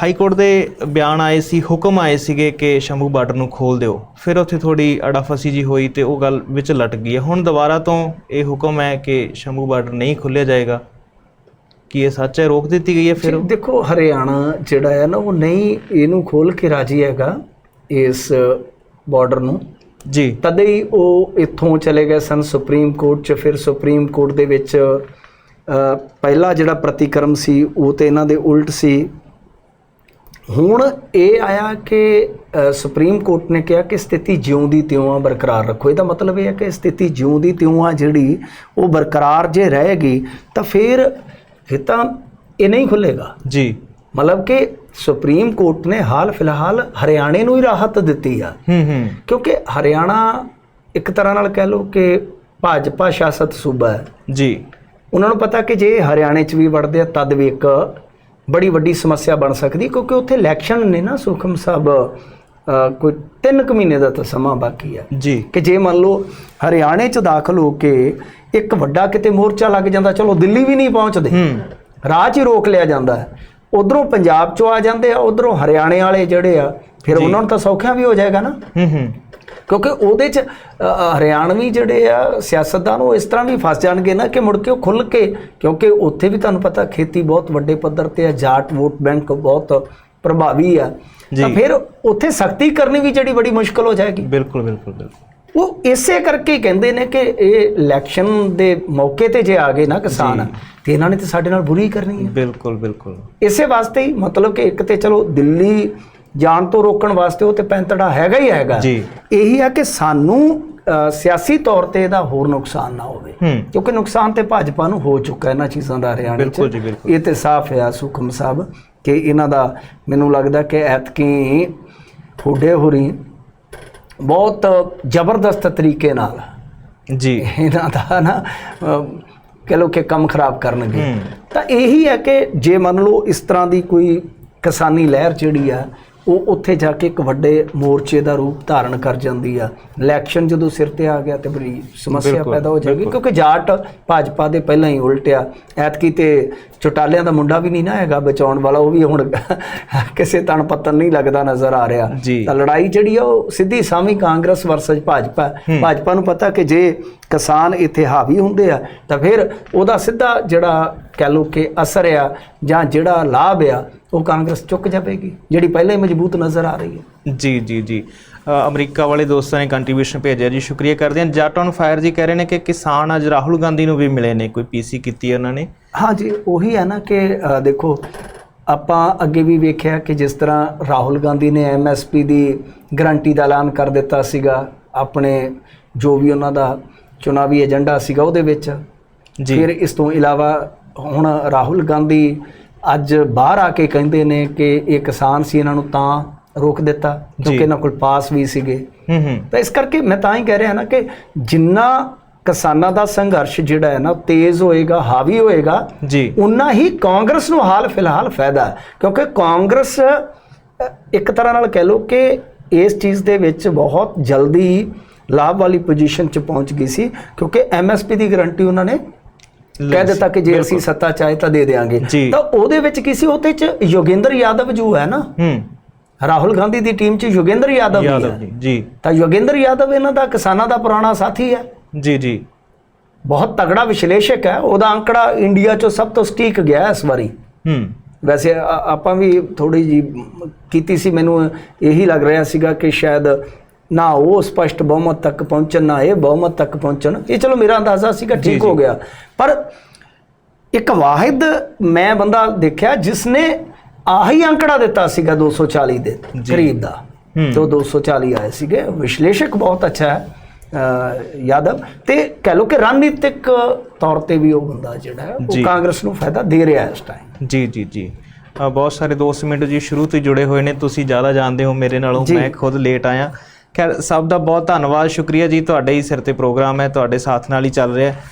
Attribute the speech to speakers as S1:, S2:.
S1: High court ਦੇ ਬਿਆਨ ਆਏ ਸੀ ਹੁਕਮ ਆਏ ਸੀਗੇ ਕਿ ਸ਼ੰਭੂ ਬਾਰਡਰ ਨੂੰ ਖੋਲ ਦਿਓ। ਫਿਰ ਉੱਥੇ ਥੋੜੀ ਅੜਾਫਸੀ ਜੀ ਹੋਈ ਤੇ ਉਹ ਗੱਲ ਵਿੱਚ ਲਟ ਗਈ ਹੈ। ਹੁਣ ਦੁਬਾਰਾ ਤੋਂ ਇਹ ਹੁਕਮ ਹੈ ਕਿ ਸ਼ੰਭੂ ਬਾਰਡਰ ਨਹੀਂ ਖੋਲ੍ਹਿਆ ਜਾਏਗਾ। ਕੀ ਇਹ ਸੱਚ ਹੈ? ਰੋਕ ਦਿੱਤੀ ਗਈ ਹੈ ਫਿਰ
S2: ਦੇਖੋ ਹਰਿਆਣਾ ਜਿਹੜਾ ਹੈ ਨਾ ਉਹ ਨਹੀਂ ਇਹਨੂੰ ਖੋਲ ਕੇ ਰਾਜੀ ਹੈਗਾ ਇਸ ਬਾਰਡਰ ਨੂੰ।
S1: ਜੀ।
S2: ਤਦੇ ਹੀ ਉਹ ਇੱਥੋਂ ਚਲੇ ਗਏ ਸਨ ਸੁਪਰੀਮ ਕੋਰਟ 'ਚ। ਫਿਰ ਸੁਪਰੀਮ ਕੋਰਟ ਦੇ ਵਿੱਚ ਪਹਿਲਾ ਜਿਹੜਾ ਪ੍ਰਤੀਕਰਮ ਸੀ ਉਹ ਤੇ ਇਹਨਾਂ ਦੇ ਉਲਟ ਸੀ। ਹੁਣ ਇਹ ਆਇਆ ਕਿ ਸੁਪਰੀਮ ਕੋਰਟ ਨੇ ਕਿਹਾ ਕਿ ਸਥਿਤੀ ਜਿਉਂ ਦੀ ਤਿਉਂ ਆ ਬਰਕਰਾਰ ਰੱਖੋ। ਇਹਦਾ ਮਤਲਬ ਇਹ ਹੈ ਕਿ ਸਥਿਤੀ ਜਿਉਂ ਦੀ ਤਿਉਂ ਆ ਜਿਹੜੀ ਉਹ ਬਰਕਰਾਰ ਜੇ ਰਹੇਗੀ ਤਾਂ ਫਿਰ ਫਿਰ ਤਾਂ ਇਹ ਨਹੀਂ ਖੁੱਲੇਗਾ
S1: ਜੀ।
S2: ਮਤਲਬ ਕਿ ਸੁਪਰੀਮ ਕੋਰਟ ਨੇ ਹਾਲ ਫਿਲਹਾਲ ਹਰਿਆਣੇ ਨੂੰ ਹੀ ਰਾਹਤ ਦਿੱਤੀ ਆ।
S1: ਹੂੰ ਹੂੰ।
S2: ਕਿਉਂਕਿ ਹਰਿਆਣਾ ਇੱਕ ਤਰ੍ਹਾਂ ਨਾਲ ਕਹਿ ਲਓ ਕਿ ਭਾਜਪਾ ਸ਼ਾਸਤ ਸੂਬਾ ਹੈ।
S1: ਜੀ।
S2: ਉਹਨਾਂ ਨੂੰ ਪਤਾ ਕਿ ਜੇ ਹਰਿਆਣੇ 'ਚ ਵੀ ਵੜਦੇ ਆ ਤਦ ਵੀ ਇੱਕ ਬੜੀ ਵੱਡੀ ਸਮੱਸਿਆ ਬਣ ਸਕਦੀ ਕਿਉਂਕਿ ਉੱਥੇ ਇਲੈਕਸ਼ਨ ਨੇ ਨਾ ਸੁਖਮ ਸਾਹਿਬ ਕੋਈ 3 ਕੁ ਮਹੀਨੇ ਦਾ ਤਾਂ ਸਮਾਂ ਬਾਕੀ ਹੈ
S1: ਜੀ।
S2: ਕਿ ਜੇ ਮੰਨ ਲਓ ਹਰਿਆਣੇ 'ਚ ਦਾਖਲ ਹੋ ਕੇ ਇੱਕ ਵੱਡਾ ਕਿਤੇ ਮੋਰਚਾ ਲੱਗ ਜਾਂਦਾ ਚਲੋ ਦਿੱਲੀ ਵੀ ਨਹੀਂ ਪਹੁੰਚਦੇ।
S1: ਹੂੰ।
S2: ਰਾਹ 'ਚ ਹੀ ਰੋਕ ਲਿਆ ਜਾਂਦਾ ਹੈ। ਉਧਰੋਂ ਪੰਜਾਬ 'ਚੋਂ ਆ ਜਾਂਦੇ ਆ ਉਧਰੋਂ ਹਰਿਆਣੇ ਵਾਲੇ ਜਿਹੜੇ ਆ ਫਿਰ ਉਹਨਾਂ ਨੂੰ ਤਾਂ ਸੌਖਿਆ ਵੀ ਹੋ ਜਾਏਗਾ ਨਾ।
S1: ਹੂੰ ਹੂੰ।
S2: ਕਿਉਂਕਿ ਉਹਦੇ 'ਚ ਹਰਿਆਣਵੀ ਜਿਹੜੇ ਆ ਸਿਆਸਤਦਾਨ ਉਹ ਇਸ ਤਰ੍ਹਾਂ ਵੀ ਫਸ ਜਾਣਗੇ ਨਾ ਕਿ ਮੁੜ ਕੇ ਉਹ ਖੁੱਲ ਕੇ ਕਿਉਂਕਿ ਉੱਥੇ ਵੀ ਤੁਹਾਨੂੰ ਪਤਾ ਖੇਤੀ ਬਹੁਤ ਵੱਡੇ ਪੱਧਰ ਤੇ ਆ ਜਾਟ ਵੋਟ ਬੈਂਕ ਬਹੁਤ ਪ੍ਰਭਾਵੀ ਆ। ਤਾਂ ਫਿਰ ਉੱਥੇ ਸਖਤੀ ਕਰਨੀ ਵੀ ਜਿਹੜੀ ਬੜੀ ਮੁਸ਼ਕਲ ਹੋ ਜਾਏਗੀ।
S1: ਬਿਲਕੁਲ ਬਿਲਕੁਲ ਬਿਲਕੁਲ।
S2: ਉਹ ਇਸੇ ਕਰਕੇ ਕਹਿੰਦੇ ਨੇ ਕਿ ਇਹ ਇਲੈਕਸ਼ਨ ਦੇ ਮੌਕੇ ਤੇ ਜੇ ਆ ਗਏ ਨਾ ਕਿਸਾਨ ਤੇ ਇਹਨਾਂ ਨੇ ਤੇ ਸਾਡੇ ਨਾਲ ਬੁਰੀ ਕਰਨੀ ਹੈ
S1: ਬਿਲਕੁਲ ਬਿਲਕੁਲ।
S2: ਇਸੇ ਵਾਸਤੇ ਹੀ ਮਤਲਬ ਕਿ ਇੱਕ ਤੇ ਚਲੋ ਦਿੱਲੀ ਜਾਣ ਤੋਂ ਰੋਕਣ ਵਾਸਤੇ ਉਹ ਤੇ ਪੈਂਤੜਾ ਹੈਗਾ ਹੀ ਹੈਗਾ
S1: ਜੀ।
S2: ਇਹੀ ਆ ਕਿ ਸਾਨੂੰ ਸਿਆਸੀ ਤੌਰ ਤੇ ਇਹਦਾ ਹੋਰ ਨੁਕਸਾਨ ਨਾ ਹੋਵੇ ਕਿਉਂਕਿ ਨੁਕਸਾਨ ਤੇ ਭਾਜਪਾ ਨੂੰ ਹੋ ਚੁੱਕਾ ਇਹਨਾਂ ਚੀਜ਼ਾਂ ਦਾ ਹਰਿਆਣੇ 'ਚ
S1: ਬਿਲਕੁਲ ਜੀ, ਬਿਲਕੁਲ।
S2: ਇਹ ਤੇ ਸਾਫ਼ ਹੈ ਸੁਖਮ ਸਾਹਿਬ ਕਿ ਇਹਨਾਂ ਦਾ ਮੈਨੂੰ ਲੱਗਦਾ ਕਿ ਐਤਕੀ ਠੋਡੇ ਹੋਰੀ ਬਹੁਤ ਜ਼ਬਰਦਸਤ ਤਰੀਕੇ ਨਾਲ
S1: ਜੀ
S2: ਇਹਨਾਂ ਦਾ ਨਾ ਕਹਿ ਲਓ ਕਿ ਕੰਮ ਖਰਾਬ ਕਰਨਗੇ। ਤਾਂ ਇਹੀ ਹੈ ਕਿ ਜੇ ਮੰਨ ਲਓ ਇਸ ਤਰ੍ਹਾਂ ਦੀ ਕੋਈ ਕਿਸਾਨੀ ਲਹਿਰ ਜਿਹੜੀ ਆ ਉਹ ਉੱਥੇ ਜਾ ਕੇ ਇੱਕ ਵੱਡੇ ਮੋਰਚੇ ਦਾ ਰੂਪ ਧਾਰਨ ਕਰ ਜਾਂਦੀ ਆ ਇਲੈਕਸ਼ਨ ਜਦੋਂ ਸਿਰ ਤੇ ਆ ਗਿਆ ਤੇ ਬੜੀ ਸਮੱਸਿਆ ਪੈਦਾ ਹੋ ਜਾਏਗੀ। ਕਿਉਂਕਿ ਜਾਟ ਭਾਜਪਾ ਦੇ ਪਹਿਲਾਂ ਹੀ ਉਲਟਿਆ ਐਤਕੀ ਤੇ ਚੁਟਾਲਿਆਂ ਦਾ ਮੁੰਡਾ ਵੀ ਨਹੀਂ ਨਾ ਹੈਗਾ ਬਚਾਉਣ ਵਾਲਾ ਉਹ ਵੀ ਹੁਣ ਕਿਸੇ ਤਣ ਪੱਤਨ ਨਹੀਂ ਲੱਗਦਾ ਨਜ਼ਰ ਆ ਰਿਹਾ। ਤਾਂ ਲੜਾਈ ਜਿਹੜੀ ਆ ਉਹ ਸਿੱਧੀ ਸਾਮੀ ਕਾਂਗਰਸ ਵਰਸਸ ਭਾਜਪਾ। ਭਾਜਪਾ ਨੂੰ ਪਤਾ ਕਿ ਜੇ ਕਿਸਾਨ ਇੱਥੇ ਹਾਵੀ ਹੁੰਦੇ ਆ ਤਾਂ ਫਿਰ ਉਹਦਾ ਸਿੱਧਾ ਜਿਹੜਾ ਕਹਿ ਲਓ ਕਿ ਅਸਰ ਆ ਜਾਂ ਜਿਹੜਾ ਲਾਭ ਆ ਉਹ ਕਾਂਗਰਸ ਚੁੱਕ ਜਾਵੇਗੀ ਜਿਹੜੀ ਪਹਿਲਾਂ ਹੀ ਮਜ਼ਬੂਤ ਨਜ਼ਰ ਆ ਰਹੀ ਹੈ।
S1: ਜੀ ਜੀ ਜੀ। ਅਮਰੀਕਾ ਵਾਲੇ ਦੋਸਤਾਂ ਨੇ ਕੰਟਰੀਬਿਊਸ਼ਨ ਭੇਜਿਆ ਜੀ ਸ਼ੁਕਰੀਆ ਕਰਦੇ ਹਾਂ। ਜੱਟ ਔਨ ਫਾਇਰ ਜੀ ਕਹਿ ਰਹੇ ਨੇ ਕਿ ਕਿਸਾਨ ਅੱਜ ਰਾਹੁਲ ਗਾਂਧੀ ਨੂੰ ਵੀ ਮਿਲੇ ਨੇ ਕੋਈ ਪੀਸੀ ਕੀਤੀ ਉਹਨਾਂ ਨੇ?
S2: ਹਾਂ ਜੀ ਉਹੀ ਹੈ ਨਾ ਕਿ ਅ, ਦੇਖੋ ਆਪਾਂ ਅੱਗੇ ਵੀ ਵੇਖਿਆ ਕਿ ਜਿਸ ਤਰ੍ਹਾਂ ਰਾਹੁਲ ਗਾਂਧੀ ਨੇ ਐਮਐਸਪੀ ਦੀ ਗਰੰਟੀ ਦਾ ਐਲਾਨ ਕਰ ਦਿੱਤਾ ਸੀਗਾ ਆਪਣੇ ਜੋ ਵੀ ਉਹਨਾਂ ਦਾ ਚੁਣਾਵੀ ਏਜੰਡਾ ਸੀਗਾ ਉਹਦੇ ਵਿੱਚ
S1: ਜੀ।
S2: ਫਿਰ ਇਸ ਤੋਂ ਇਲਾਵਾ ਹੁਣ ਰਾਹੁਲ ਗਾਂਧੀ ਅੱਜ ਬਾਹਰ ਆ ਕੇ ਕਹਿੰਦੇ ਨੇ ਕਿ ਇਹ ਕਿਸਾਨ ਸੀ ਇਹਨਾਂ ਨੂੰ ਤਾਂ ਰੋਕ ਦਿੱਤਾ। ਕਿਉਂਕਿ ਇਹਨਾਂ ਕੋਲ ਪਾਸ ਵੀ ਸੀਗੇ।
S1: ਹੂੰ ਹੂੰ।
S2: ਤਾਂ ਇਸ ਕਰਕੇ ਮੈਂ ਤਾਂ ਹੀ ਕਹਿ ਰਿਹਾ ਨਾ ਕਿ ਜਿੰਨਾ ਕਿਸਾਨਾਂ ਦਾ ਸੰਘਰਸ਼ ਜਿਹੜਾ ਹੈ ਨਾ ਤੇਜ਼ ਹੋਏਗਾ ਹਾਵੀ ਹੋਏਗਾ
S1: ਜੀ।
S2: ਉਨਾ ਹੀ ਕਾਂਗਰਸ ਨੂੰ ਹਾਲ ਫਿਲਹਾਲ ਫਾਇਦਾ ਕਿਉਂਕਿ ਕਾਂਗਰਸ ਇੱਕ ਤਰ੍ਹਾਂ ਨਾਲ ਕਹਿ ਲਓ ਕਿ ਇਸ ਚੀਜ਼ ਦੇ ਵਿੱਚ ਬਹੁਤ ਜਲਦੀ ਲਾਭ ਵਾਲੀ ਪੋਜੀਸ਼ਨ 'ਚ ਪਹੁੰਚ ਗਈ ਸੀ ਕਿਉਂਕਿ ਐਮਐਸਪੀ ਦੀ ਗਾਰੰਟੀ ਉਹਨਾਂ ਨੇ ਕਹਿ ਦਿੱਤਾ ਕਿ ਜੇ ਅਸੀਂ ਸੱਤਾ ਚਾਹੇ ਤਾਂ ਦੇ ਦੇਵਾਂਗੇ। ਤਾਂ ਉਹਦੇ ਵਿੱਚ ਕੀ ਸੀ ਉਹਦੇ 'ਚ ਯੋਗਿੰਦਰ ਯਾਦਵ ਜੋ ਹੈ ਨਾ।
S1: ਹੂੰ।
S2: ਰਾਹੁਲ ਗਾਂਧੀ ਦੀ ਟੀਮ 'ਚ ਯੋਗਿੰਦਰ ਯਾਦਵ ਵੀ ਹੈ।
S1: ਜੀ।
S2: ਤਾਂ ਯੋਗਿੰਦਰ ਯਾਦਵ ਇਹਨਾਂ ਦਾ ਕਿਸਾਨਾਂ ਦਾ ਪੁਰਾਣਾ ਸਾਥੀ ਹੈ।
S1: ਜੀ ਜੀ।
S2: ਬਹੁਤ ਤਗੜਾ ਵਿਸ਼ਲੇਸ਼ਕ ਹੈ। ਉਹਦਾ ਅੰਕੜਾ ਇੰਡੀਆ 'ਚੋਂ ਸਭ ਤੋਂ ਸਟੀਕ ਗਿਆ ਇਸ ਵਾਰੀ।
S1: ਹੂੰ।
S2: ਵੈਸੇ ਆਪਾਂ ਵੀ ਥੋੜੀ ਜੀ ਕੀਤੀ ਸੀ ਮੈਨੂੰ ਇਹੀ ਲੱਗ ਰਿਹਾ ਸੀਗਾ ਕਿ ਸ਼ਾਇਦ ਨਾ ਉਹ ਸਪਸ਼ਟ ਬਹੁਮਤ ਤੱਕ ਪਹੁੰਚਣ ਨਾ ਇਹ ਬਹੁਮਤ ਤੱਕ ਪਹੁੰਚਣ। ਇਹ ਚਲੋ ਮੇਰਾ ਅੰਦਾਜ਼ਾ ਸੀਗਾ ਠੀਕ। ਹੋ ਗਿਆ। ਪਰ ਇੱਕ ਵਾਹਿਦ ਮੈਂ ਬੰਦਾ ਦੇਖਿਆ ਜਿਸ ਨੇ ਆਹੀ ਅੰਕੜਾ ਦਿੱਤਾ ਸੀਗਾ 240 ਦੇ। ਕਰੀਬ ਦਾ। ਤੇ ਉਹ 240 ਆਏ ਸੀਗੇ। ਵਿਸ਼ਲੇਸ਼ਕ ਬਹੁਤ ਅੱਛਾ ਹੈ। ਯਾਦਵ। ਤੇ ਕਹਿ ਲਓ ਕਿ ਰਣਨੀਤਿਕ ਤੌਰ ਤੇ ਵੀ ਉਹ ਬੰਦਾ ਜਿਹੜਾ। ਉਹ ਕਾਂਗਰਸ ਨੂੰ ਫਾਇਦਾ ਦੇ ਰਿਹਾ ਇਸ ਟਾਈਮ
S1: ਜੀ ਜੀ ਜੀ। ਬਹੁਤ ਸਾਰੇ ਦੋਸਤ ਮਿੰਟੋ ਜੀ ਸ਼ੁਰੂ ਤੋਂ ਹੀ ਜੁੜੇ ਹੋਏ ਨੇ ਤੁਸੀਂ ਜ਼ਿਆਦਾ ਜਾਣਦੇ ਹੋ ਮੇਰੇ ਨਾਲੋਂ। ਮੈਂ ਖੁਦ ਲੇਟ ਆਇਆ। ਖੈਰ ਸਭ ਦਾ ਬਹੁਤ ਧੰਨਵਾਦ ਸ਼ੁਕਰੀਆ ਜੀ ਤੁਹਾਡੇ ਹੀ ਸਿਰ ਤੇ ਪ੍ਰੋਗਰਾਮ ਹੈ ਤੁਹਾਡੇ ਸਾਥ ਨਾਲ ਹੀ ਚੱਲ ਰਿਹਾ ਹੈ।